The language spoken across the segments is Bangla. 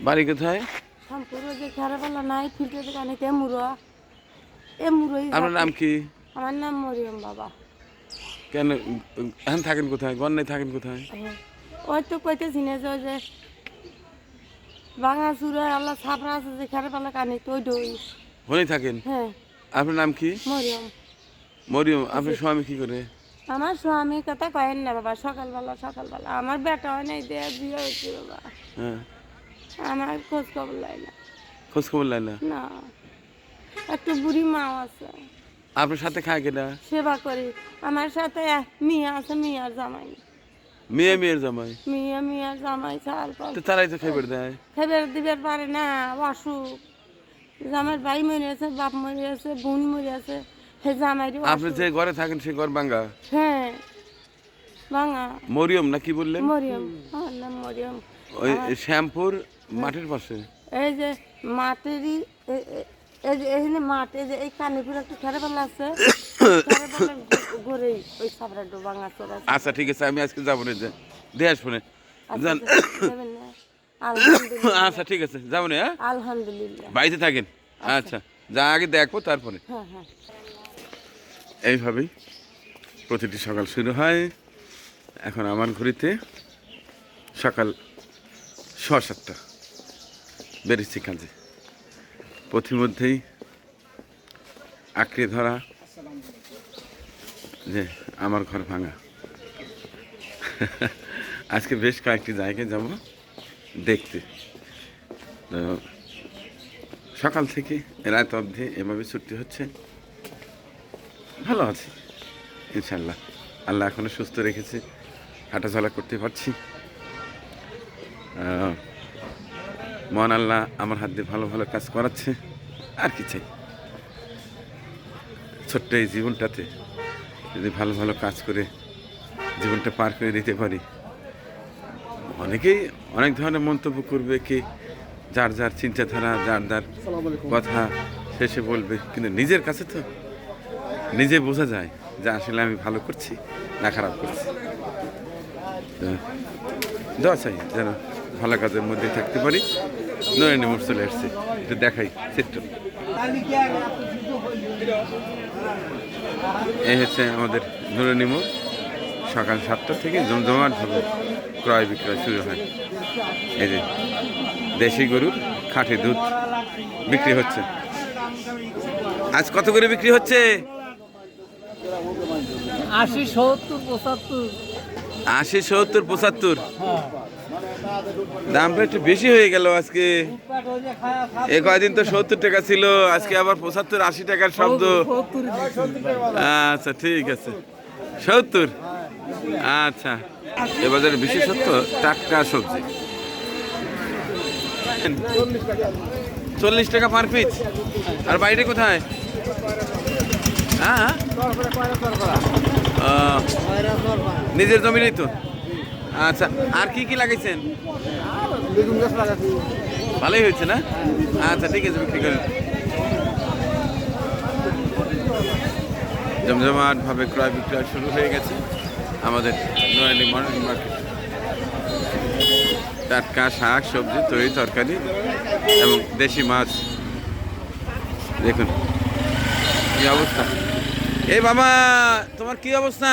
বাড়ি কোথায়? সম্পূর্ণ যে খেয়ারবেলা নাই ফিল্টার দোকানে তে মুড়ো? এ আপনার নাম কি? আমার নাম মরিয়ম বাবা। কেন এখন থাকেন কোথায়? গন্যায় থাকেন কোথায়? হ্যাঁ। ওই তো কইতেছি না যে যে বাঙা চুরা আল্লাহ ছাপড়া আছে যে খেয়ারবেলা কানে তো ওই। ওখানেই থাকেন? হ্যাঁ। আপনার নাম কি? মরিয়ম। মরিয়ম আপনার স্বামী কি করে? আমার স্বামী কথা কয়েন না বাবা সকালবেলা সকালবেলা। আমার বেটা হয় নাই দেয়া বিয়ে হয়েছে বাবা। হ্যাঁ। আমার খোঁজ খবর লাই না। খোঁজ খবর লাই না? না। একটু বুড়ি মাও আছে। আপনার সাথে খায় কেটা সেবা করি। আমার সাথে মেয়ে আছে মেয়ের জামাই। মেয়ে মেয়ের জামাই? মেয়ে মেয়ের জামাই চাল তো তারাই তো খেয়ে দেয়। খেবার দিবার পারে না অসুখ। জামাই ভাই মরে আছে বাপ মরে আছে বোন মরে আছে হে জামাইরও আপনি যে ঘরে থাকেন সে ঘর ভাঙ্গা হ্যাঁ বাঙা মরিয়ম না কি বললেন? মরিয়ম। আমার নাম মরিয়ম। ওই শ্যামপুর মাঠের পাশে? এই যে এ- এই যে এখানে মাঠ এই যে এই কানিপুর একটা খেয়ারবেলা আছে। খেয়ারবেলার ঘরেই ওই সাবরাডো বাঙা চোরা আচ্ছা ঠিক আছে আমি আজকে যাব না যে- দিয়ে আসব না। আলহামদুলিল্লাহ। আচ্ছা ঠিক আছে যাব না হ্যাঁ? আলহামদুলিল্লাহ। বাড়িতে থাকেন? আচ্ছা। যা আগে দেখব তারপরে। হ্যাঁ হ্যাঁ। এইভাবেই প্রতিটি সকাল শুরু হয়। এখন আমার ঘড়িতে সকাল ছ সাতটা। বেরিয়েছি কাজে পথিমধ্যেই আঁকড়ে ধরা, যে আমার ঘর ভাঙা। আজকে বেশ কয়েকটি জায়গায় যাব দেখতে। সকাল থেকে রাত অবধি এভাবে ছুটি হচ্ছে। ভালো আছি ইনশাল্লাহ আল্লাহ এখনও সুস্থ রেখেছে, হাঁটাচলা করতে পারছি। মহান আল্লাহ আমার হাত দিয়ে ভালো ভালো কাজ করাচ্ছে আর কি চাই। ছোট্ট এই জীবনটাতে যদি ভালো ভালো কাজ করে জীবনটা পার করে দিতে পারি অনেকেই অনেক ধরনের মন্তব্য করবে কি যার যার চিন্তাধারা যার যার কথা শেষে বলবে কিন্তু নিজের কাছে তো নিজে বোঝা যায় যে আসলে আমি ভালো করছি না খারাপ করছি। দোয়া চাই যেন ভালো কাজের মধ্যে থাকতে পারি। নয়নে মোড় চলে আসছে একটু দেখাই চিত্র। এই হচ্ছে আমাদের নুরানি মোড়। সকাল সাতটা থেকে জমজমাটভাবে ক্রয় বিক্রয় শুরু হয়। এই যে দেশি গরুর খাঁটি দুধ বিক্রি হচ্ছে। আজ কত করে বিক্রি হচ্ছে? আশি সত্তর পঁচাত্তর। আশি সত্তর পঁচাত্তর? হ্যাঁ। দামটা একটু বেশি হয়ে গেল আজকে। এ কয়দিন তো সত্তর টাকা ছিল আজকে আবার পঁচাত্তর আশি টাকার শব্দ। আচ্ছা ঠিক আছে। সত্তর? আচ্ছা। এ বাজারে বিশেষত্ব টাটকা সবজি। চল্লিশ টাকা পার পিস আর বাইরে কোথায়? হ্যাঁ ও, নিজের জমিনেই তো? আচ্ছা আর কি কি লাগাইছেন? ভালোই হয়েছে না? আচ্ছা ঠিক আছে বিক্রি করেন। জমজমাট ভাবে ক্রয় বিক্রয় শুরু হয়ে গেছে। আমাদের নয়ালি মর্নিং মার্কেট। টাটকা শাক সবজি তৈরি তরকারি এবং দেশি মাছ। দেখুন কি অবস্থা। এই বাবা তোমার কি অবস্থা?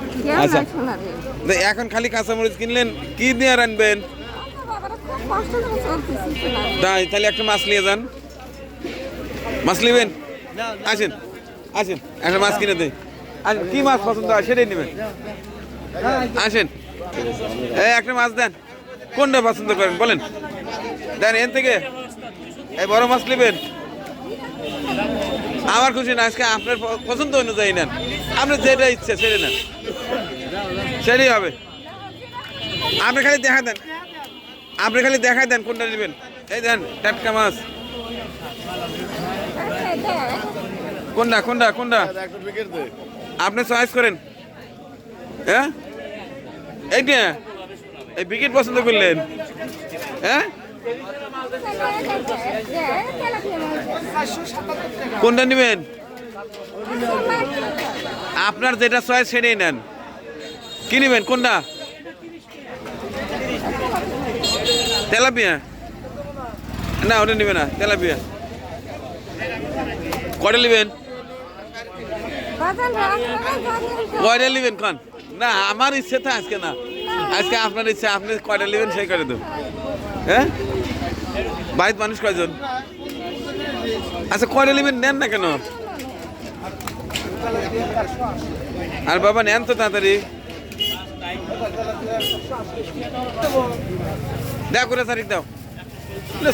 আচ্ছা। এখন খালি কাঁচামরিচ কিনলেন কি দিয়ে আর আনবেন? তাই তাহলে একটা মাছ নিয়ে যান। মাছ নেবেন? আসেন আসেন একটা মাছ কিনে দেই। আসেন কি মাছ পছন্দ হয় সেটাই নেবেন। আসেন। এই একটা মাছ দেন। কোনটা পছন্দ করেন বলেন। দেন এর থেকে। এই বড় মাছ নেবেন। আমার খুশি না, আজকে আপনার পছন্দ অনুযায়ী নেন। আপনার যেটা ইচ্ছে সেটা নেন। সেটাই হবে। আপনি খালি দেখা দেন। আপনি খালি দেখাই দেন কোনটা নেবেন। এই দেন, টাটকা মাছ। কোনটা কোনটা কোনটা? আপনি চয়েস করেন। হ্যাঁ? এইটা এই বিকেট পছন্দ করলেন। হ্যাঁ? কোনটা নেবেন? আপনার যেটা চয়েস সেটাই নেন। কি নেবেন? কোনটা? তেলাপিয়া? না, ওটা নেবে না, তেলাপিয়া। কটা নেবেন? কয়টা নেবেন কন? না, আমার ইচ্ছে তো আজকে না। আজকে আপনার ইচ্ছে, আপনি কয়টা নেবেন সেই করে দেব। হ্যাঁ? বাড়িতে মানুষ কয়জন? আচ্ছা কয়টা নেবেন নেন না কেন? আর বাবা, নেন তো তাড়াতাড়ি। দাও করে তারিখ দাও।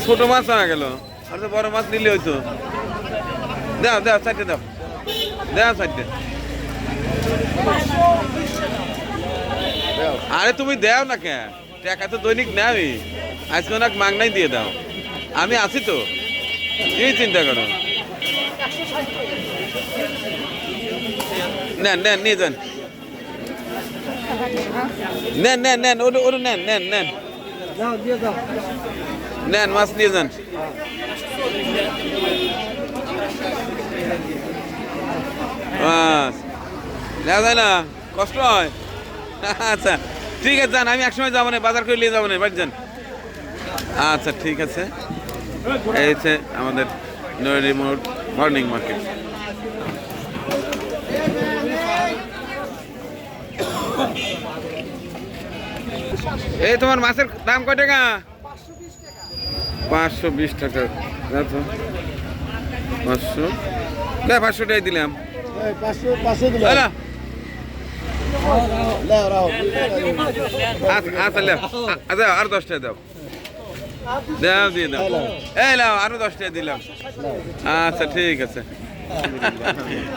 ছোট মাছ হয়ে গেল। আর তো বড় মাছ নিলে হইতো। দাও দাও, চারটে দাও। দাও, চারটে। আরে তুমি দেও না কে টাকা তো দৈনিক নেওই আজকে অনেক মাগনাই দিয়ে দাও। আমি আছি তো। কি চিন্তা করো। নেন নেন, নিয়ে যান। নেন নেন নেন ওটা ওটা নেন নেন নেন। নেন, মাছ নিয়ে যান। নেওয়া যায় না? কষ্ট হয়? আচ্ছা ঠিক আছে, যান, আমি একসময় যাব না, বাজার করে নিয়ে যাব না, বাড়ি যান। আচ্ছা ঠিক আছে। এই হচ্ছে আমাদের নয়নি মোড় মর্নিং মার্কেট। এই তোমার মাছের দাম কয় টাকা? পাঁচশো বিশ টাকা। পাঁচশো। না পাঁচশো টাকাই দিলাম। রাও আচ্ছা আচ্ছা আচ্ছা আরও দশ টাকা দাও। দাও দিয়ে দাও। এই লাও আরও দশ টাকা দিলাম। আচ্ছা ঠিক আছে।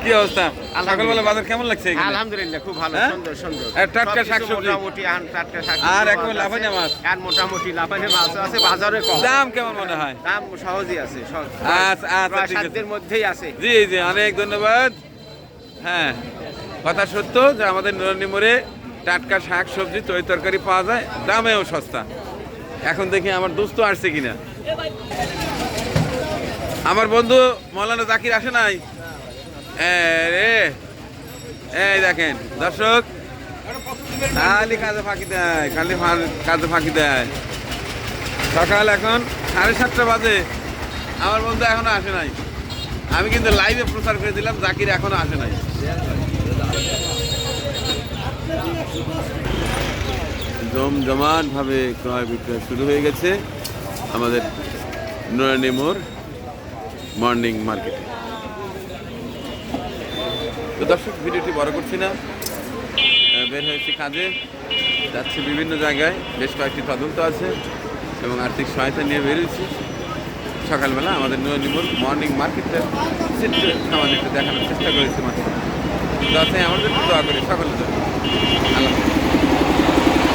কি অবস্থা? সকালবেলা বাজার কেমন লাগছে এখানে? আলহামদুলিল্লাহ খুব ভালো হ্যাঁ? সুন্দর সুন্দর। টাটকা শাকসবজি? মোটামুটি আর টাটকা শাক আর এখন লাফাইনা মাছ? আর মোটামুটি লাফাইনা মাছ আছে বাজারে কম। দাম কেমন মনে হয়? দাম সহজই আছে আচ্ছা, আচ্ছা, ঠিক আছে। মধ্যেই আছে। জি জি অনেক ধন্যবাদ। হ্যাঁ কথা সত্য যে আমাদের নুরানি টাটকা শাক সবজি তরি তরকারি পাওয়া যায় দামেও সস্তা। এখন দেখি আমার দোস্ত আসছে কিনা। আমার বন্ধু মৌলানা জাকির আসে নাই? রে এই দেখেন, দর্শক, খালি কাজে ফাঁকি দেয়, খালি কাজে ফাঁকি দেয়। সকাল এখন সাড়ে সাতটা বাজে। আমার বন্ধু এখনও আসে নাই। আমি কিন্তু লাইভে প্রচার করে দিলাম, জাকির এখনও আসে নাই। জমজমাট ভাবে ক্রয় বিক্রয় শুরু হয়ে গেছে আমাদের নুরানি মোড় মর্নিং মার্কেটে। তো দর্শক, ভিডিওটি বড় করছি না। বের হয়েছি কাজে, যাচ্ছি বিভিন্ন জায়গায়, বেশ কয়েকটি তদন্ত আছে এবং আর্থিক সহায়তা নিয়ে বেরিয়েছি। সকালবেলা আমাদের নয়নিমোর মর্নিং মার্কেটটা চিত্র সামান্য একটু দেখানোর চেষ্টা করেছি মাত্র। যাতে আমাদের দোয়া করি সকলের জন্য। আল্লাহ।